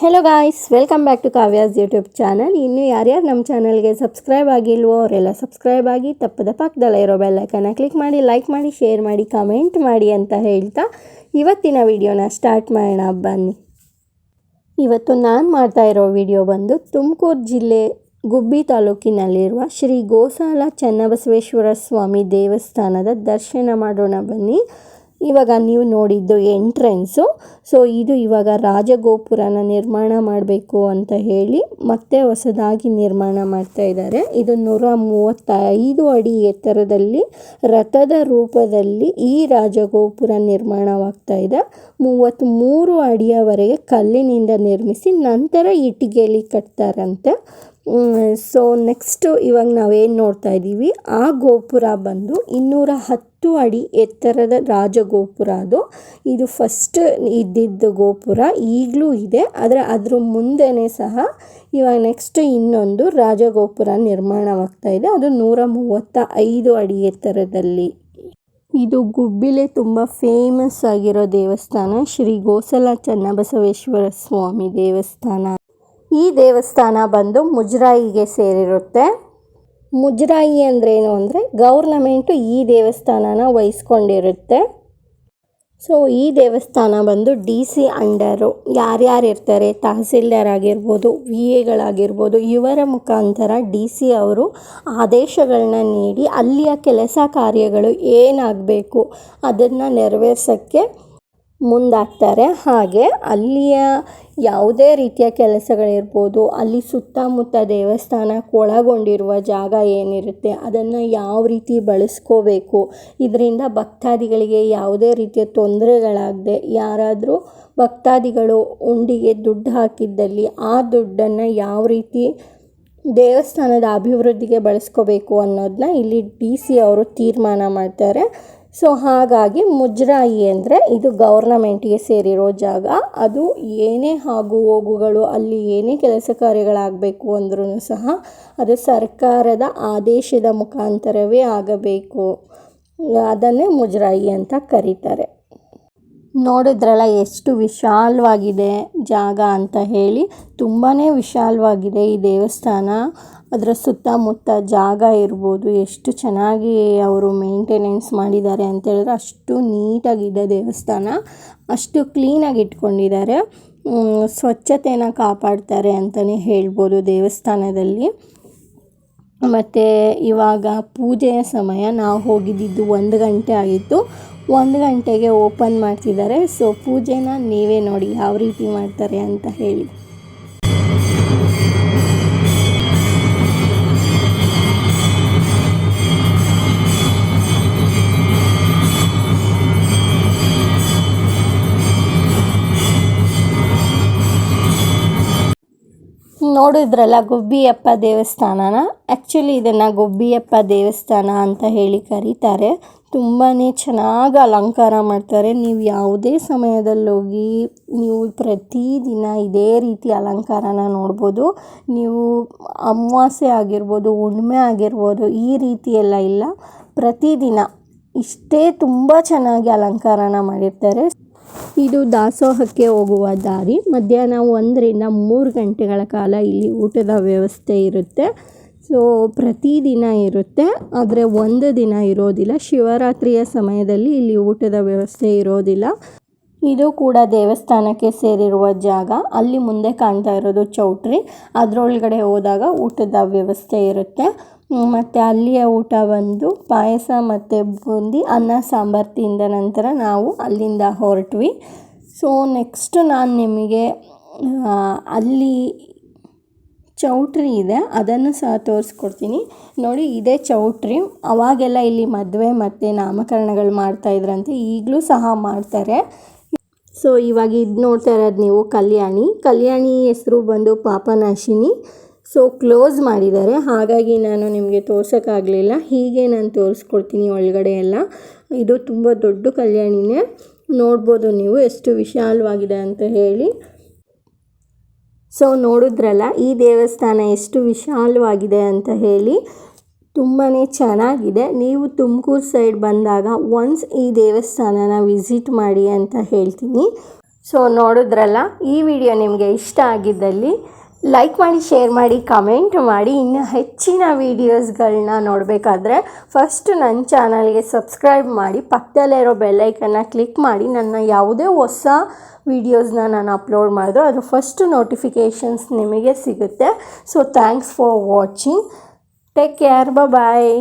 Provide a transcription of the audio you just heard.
Hello guys welcome back to Kavya's YouTube channel ಇನ್ನು ಯಾರ್ಯಾರು ನಮ್ಮ ಚಾನಲ್ಗೆ ಸಬ್ಸ್ಕ್ರೈಬ್ ಆಗಿಲ್ವೋ ಅವರೆಲ್ಲ ಸಬ್ಸ್ಕ್ರೈಬ್ ಆಗಿ ತಪ್ಪದ ಪಕ್ಕದಲ್ಲೇ ಇರೋ ಬೆಲ್ಲೈಕನ್ನ ಕ್ಲಿಕ್ ಮಾಡಿ ಲೈಕ್ ಮಾಡಿ ಶೇರ್ ಮಾಡಿ ಕಮೆಂಟ್ ಮಾಡಿ ಅಂತ ಹೇಳ್ತಾ ಇವತ್ತಿನ ವಿಡಿಯೋನ ಸ್ಟಾರ್ಟ್ ಮಾಡೋಣ. ಬನ್ನಿ. ಇವತ್ತು ನಾನು ಮಾಡ್ತಾ ಇರೋ ವಿಡಿಯೋ ಬಂದು ತುಮಕೂರು ಜಿಲ್ಲೆ ಗುಬ್ಬಿ ತಾಲೂಕಿನಲ್ಲಿರುವ ಶ್ರೀ ಗೋಸಾಲ ಚನ್ನಬಸವೇಶ್ವರ ಸ್ವಾಮಿ ದೇವಸ್ಥಾನದ ದರ್ಶನ ಮಾಡೋಣ ಬನ್ನಿ. ಇವಾಗ ನೀವು ನೋಡಿದ್ದು ಎಂಟ್ರೆನ್ಸು. ಸೊ, ಇದು ಇವಾಗ ರಾಜಗೋಪುರನ ನಿರ್ಮಾಣ ಮಾಡಬೇಕು ಅಂತ ಹೇಳಿ ಮತ್ತೆ ಹೊಸದಾಗಿ ನಿರ್ಮಾಣ ಮಾಡ್ತಾ ಇದ್ದಾರೆ. ಇದು ನೂರ ಮೂವತ್ತೈದು ಅಡಿ ಎತ್ತರದಲ್ಲಿ, ರಥದ ರೂಪದಲ್ಲಿ ಈ ರಾಜಗೋಪುರ ನಿರ್ಮಾಣವಾಗ್ತಾ ಇದೆ. ಮೂವತ್ತ್ಮೂರು ಅಡಿಯವರೆಗೆ ಕಲ್ಲಿನಿಂದ ನಿರ್ಮಿಸಿ ನಂತರ ಇಟ್ಟಿಗೆಯಲ್ಲಿ ಕಟ್ತಾರಂತೆ. ಸೊ, ನೆಕ್ಸ್ಟು ಇವಾಗ ನಾವೇನು ನೋಡ್ತಾ ಇದ್ದೀವಿ, ಆ ಗೋಪುರ ಬಂದು ಇನ್ನೂರ ಹತ್ತು ಅಡಿ ಎತ್ತರದ ರಾಜಗೋಪುರ ಅದು. ಇದು ಫಸ್ಟ್ ಇದ್ದಿದ್ದ ಗೋಪುರ, ಈಗಲೂ ಇದೆ. ಆದರೆ ಅದ್ರ ಮುಂದೆನೇ ಸಹ ಇವಾಗ ನೆಕ್ಸ್ಟ್ ಇನ್ನೊಂದು ರಾಜಗೋಪುರ ನಿರ್ಮಾಣವಾಗ್ತಾ ಇದೆ. ಅದು ನೂರ ಮೂವತ್ತ ಐದು ಅಡಿ ಎತ್ತರದಲ್ಲಿ. ಇದು ಗುಬ್ಬಿಲೆ ತುಂಬ ಫೇಮಸ್ ಆಗಿರೋ ದೇವಸ್ಥಾನ. ಶ್ರೀ ಗೋಸಲ ಚನ್ನಬಸವೇಶ್ವರ ಸ್ವಾಮಿ ದೇವಸ್ಥಾನ. ಈ ದೇವಸ್ಥಾನ ಬಂದು ಮುಜರಾಯಿಗೆ ಸೇರಿರುತ್ತೆ. ಮುಜರಾಯಿ ಅಂದ್ರೇನು ಅಂದರೆ ಗೌರ್ನಮೆಂಟು ಈ ದೇವಸ್ಥಾನನ ವಹಿಸ್ಕೊಂಡಿರುತ್ತೆ. ಸೊ ಈ ದೇವಸ್ಥಾನ ಬಂದು ಡಿ ಸಿ ಅಂಡರು. ಯಾರ್ಯಾರು ಇರ್ತಾರೆ ತಹಸೀಲ್ದಾರ್ ಆಗಿರ್ಬೋದು ವಿ ಎಗಳಾಗಿರ್ಬೋದು, ಇವರ ಮುಖಾಂತರ ಡಿ ಸಿ ಅವರು ಆದೇಶಗಳನ್ನ ನೀಡಿ ಅಲ್ಲಿಯ ಕೆಲಸ ಕಾರ್ಯಗಳು ಏನಾಗಬೇಕು ಅದನ್ನು ನೆರವೇರ್ಸೋಕ್ಕೆ ಮುಂದಾಗ್ತಾರೆ. ಹಾಗೆ ಅಲ್ಲಿಯ ಯಾವುದೇ ರೀತಿಯ ಕೆಲಸಗಳಿರ್ಬೋದು, ಅಲ್ಲಿ ಸುತ್ತಮುತ್ತ ದೇವಸ್ಥಾನಕ್ಕೆ ಒಳಗೊಂಡಿರುವ ಜಾಗ ಏನಿರುತ್ತೆ, ಅದನ್ನು ಯಾವ ರೀತಿ ಬಳಸ್ಕೋಬೇಕು, ಇದರಿಂದ ಭಕ್ತಾದಿಗಳಿಗೆ ಯಾವುದೇ ರೀತಿಯ ತೊಂದರೆಗಳಾಗದೆ ಯಾರಾದರೂ ಭಕ್ತಾದಿಗಳು ಉಂಡಿಗೆ ದುಡ್ಡು ಹಾಕಿದ್ದಲ್ಲಿ ಆ ದುಡ್ಡನ್ನು ಯಾವ ರೀತಿ ದೇವಸ್ಥಾನದ ಅಭಿವೃದ್ಧಿಗೆ ಬಳಸ್ಕೋಬೇಕು ಅನ್ನೋದನ್ನ ಇಲ್ಲಿ ಡಿ ಸಿ ಅವರು ತೀರ್ಮಾನ ಮಾಡ್ತಾರೆ. ಸೊ ಹಾಗಾಗಿ ಮುಜರಾಯಿ ಅಂದರೆ ಇದು ಗೌರ್ನಮೆಂಟಿಗೆ ಸೇರಿರೋ ಜಾಗ. ಅದು ಏನೇ ಆಗು ಹೋಗುಗಳು, ಅಲ್ಲಿ ಏನೇ ಕೆಲಸ ಕಾರ್ಯಗಳಾಗಬೇಕು ಅಂದ್ರೂ ಸಹ ಅದು ಸರ್ಕಾರದ ಆದೇಶದ ಮುಖಾಂತರವೇ ಆಗಬೇಕು. ಅದನ್ನೇ ಮುಜರಾಯಿ ಅಂತ ಕರೀತಾರೆ. ನೋಡಿದ್ರಲ್ಲ ಎಷ್ಟು ವಿಶಾಲವಾಗಿದೆ ಜಾಗ ಅಂತ ಹೇಳಿ. ತುಂಬಾ ವಿಶಾಲವಾಗಿದೆ ಈ ದೇವಸ್ಥಾನ. ಅದರ ಸುತ್ತಮುತ್ತ ಜಾಗ ಇರ್ಬೋದು, ಎಷ್ಟು ಚೆನ್ನಾಗಿ ಅವರು ಮೇಂಟೆನೆನ್ಸ್ ಮಾಡಿದ್ದಾರೆ ಅಂತ ಹೇಳಿದ್ರೆ ಅಷ್ಟು ನೀಟಾಗಿದೆ ದೇವಸ್ಥಾನ. ಅಷ್ಟು ಕ್ಲೀನಾಗಿ ಇಟ್ಕೊಂಡಿದ್ದಾರೆ. ಸ್ವಚ್ಛತೆನ ಕಾಪಾಡ್ತಾರೆ ಅಂತಲೇ ಹೇಳ್ಬೋದು ದೇವಸ್ಥಾನದಲ್ಲಿ. ಮತ್ತು ಇವಾಗ ಪೂಜೆಯ ಸಮಯ, ನಾವು ಹೋಗಿದ್ದಿದ್ದು ಒಂದು ಗಂಟೆ ಆಗಿತ್ತು. ಒಂದು ಗಂಟೆಗೆ ಓಪನ್ ಮಾಡ್ತಿದ್ದಾರೆ. ಸೊ ಪೂಜೆನ ನೀವೇ ನೋಡಿ ಯಾವ ರೀತಿ ಮಾಡ್ತಾರೆ ಅಂತ ಹೇಳಿ. ನೋಡಿದ್ರಲ್ಲ ಗುಬ್ಬಿಯಪ್ಪ ದೇವಸ್ಥಾನನ? ಆ್ಯಕ್ಚುಲಿ ಇದನ್ನು ಗುಬ್ಬಿಯಪ್ಪ ದೇವಸ್ಥಾನ ಅಂತ ಹೇಳಿ ಕರೀತಾರೆ. ತುಂಬಾ ಚೆನ್ನಾಗಿ ಅಲಂಕಾರ ಮಾಡ್ತಾರೆ. ನೀವು ಯಾವುದೇ ಸಮಯದಲ್ಲಿ ಹೋಗಿ ನೀವು ಪ್ರತಿದಿನ ಇದೇ ರೀತಿ ಅಲಂಕಾರನ ನೋಡ್ಬೋದು. ನೀವು ಅಮಾವಾಸ್ಯೆ ಆಗಿರ್ಬೋದು ಹುಣ್ಣಿಮೆ ಆಗಿರ್ಬೋದು, ಈ ರೀತಿ ಎಲ್ಲ ಇಲ್ಲ. ಪ್ರತಿದಿನ ಇಷ್ಟೇ ತುಂಬ ಚೆನ್ನಾಗಿ ಅಲಂಕಾರನ ಮಾಡಿರ್ತಾರೆ. ಇದು ದಾಸೋಹಕ್ಕೆ ಹೋಗುವ ದಾರಿ. ಮಧ್ಯಾಹ್ನ ಒಂದರಿಂದ ಮೂರು ಗಂಟೆಗಳ ಕಾಲ ಇಲ್ಲಿ ಊಟದ ವ್ಯವಸ್ಥೆ ಇರುತ್ತೆ. ಸೊ ಪ್ರತಿದಿನ ಇರುತ್ತೆ. ಆದರೆ ಒಂದು ದಿನ ಇರೋದಿಲ್ಲ. ಶಿವರಾತ್ರಿಯ ಸಮಯದಲ್ಲಿ ಇಲ್ಲಿ ಊಟದ ವ್ಯವಸ್ಥೆ ಇರೋದಿಲ್ಲ. ಇದು ಕೂಡ ದೇವಸ್ಥಾನಕ್ಕೆ ಸೇರಿರುವ ಜಾಗ. ಅಲ್ಲಿ ಮುಂದೆ ಕಾಣ್ತಾ ಇರೋದು ಚೌಟ್ರಿ. ಅದರೊಳಗಡೆ ಹೋದಾಗ ಊಟದ ವ್ಯವಸ್ಥೆ ಇರುತ್ತೆ. ಮತ್ತು ಅಲ್ಲಿಯ ಊಟ ಬಂದು ಪಾಯಸ ಮತ್ತು ಬೂಂದಿ, ಅನ್ನ, ಸಾಂಬಾರು ತಿಂದ ನಂತರ ನಾವು ಅಲ್ಲಿಂದ ಹೊರಟ್ವಿ. ಸೊ ನೆಕ್ಸ್ಟ್ ನಾನು ನಿಮಗೆ ಅಲ್ಲಿ ಚೌಟ್ರಿ ಇದೆ, ಅದನ್ನು ಸಹ ತೋರಿಸ್ಕೊಡ್ತೀನಿ. ನೋಡಿ, ಇದೇ ಚೌಟ್ರಿ. ಅವಾಗೆಲ್ಲ ಇಲ್ಲಿ ಮದುವೆ ಮತ್ತು ನಾಮಕರಣಗಳು ಮಾಡ್ತಾಯಿದ್ರಂತೆ ಈಗಲೂ ಸಹ ಮಾಡ್ತಾರೆ. ಸೊ ಇವಾಗ ಇದು ನೋಡ್ತಾ ಇರೋದು ನೀವು ಕಲ್ಯಾಣಿ. ಕಲ್ಯಾಣಿ ಹೆಸರು ಬಂದು ಪಾಪನಾಶಿನಿ. ಸೊ ಕ್ಲೋಸ್ ಮಾಡಿದ್ದಾರೆ. ಹಾಗಾಗಿ ನಾನು ನಿಮಗೆ ತೋರ್ಸೋಕ್ಕಾಗಲಿಲ್ಲ. ಹೀಗೆ ನಾನು ತೋರಿಸ್ಕೊಡ್ತೀನಿ ಒಳಗಡೆ ಎಲ್ಲ. ಇದು ತುಂಬ ದೊಡ್ಡ ಕಲ್ಯಾಣಿನೇ. ನೋಡ್ಬೋದು ನೀವು ಎಷ್ಟು ವಿಶಾಲವಾಗಿದೆ ಅಂತ ಹೇಳಿ. ಸೊ ನೋಡಿದ್ರಲ್ಲ, ಈ ದೇವಸ್ಥಾನ ಎಷ್ಟು ವಿಶಾಲವಾಗಿದೆ ಅಂತ ಹೇಳಿ. ತುಂಬಾ ಚೆನ್ನಾಗಿದೆ. ನೀವು ತುಮಕೂರು ಸೈಡ್ ಬಂದಾಗ ಒನ್ಸ್ ಈ ದೇವಸ್ಥಾನನ ವಿಸಿಟ್ ಮಾಡಿ ಅಂತ ಹೇಳ್ತೀನಿ. ಸೊ ನೋಡಿದ್ರಲ್ಲ, ಈ ವಿಡಿಯೋ ನಿಮಗೆ ಇಷ್ಟ ಆಗಿದ್ದಲ್ಲಿ ಲೈಕ್ ಮಾಡಿ ಶೇರ್ ಮಾಡಿ ಕಮೆಂಟ್ ಮಾಡಿ, ಇನ್ನು ಹೆಚ್ಚಿನ ವೀಡಿಯೋಸ್ಗಳನ್ನ ನೋಡಬೇಕಾದ್ರೆ ಫಸ್ಟ್ ನನ್ನ ಚಾನಲ್ಗೆ ಸಬ್ಸ್ಕ್ರೈಬ್ ಮಾಡಿ ಪಕ್ಕದಲ್ಲಿರೋ ಬೆಲ್ಲೈಕನ್ನ ಕ್ಲಿಕ್ ಮಾಡಿ, ನನ್ನ ಯಾವುದೇ ಹೊಸ ವೀಡಿಯೋಸ್ನ ನಾನು ಅಪ್ಲೋಡ್ ಮಾಡಿದ್ರು ಅದು ಫಸ್ಟ್ ನೋಟಿಫಿಕೇಷನ್ಸ್ ನಿಮಗೆ ಸಿಗುತ್ತೆ. So thanks for watching take care bye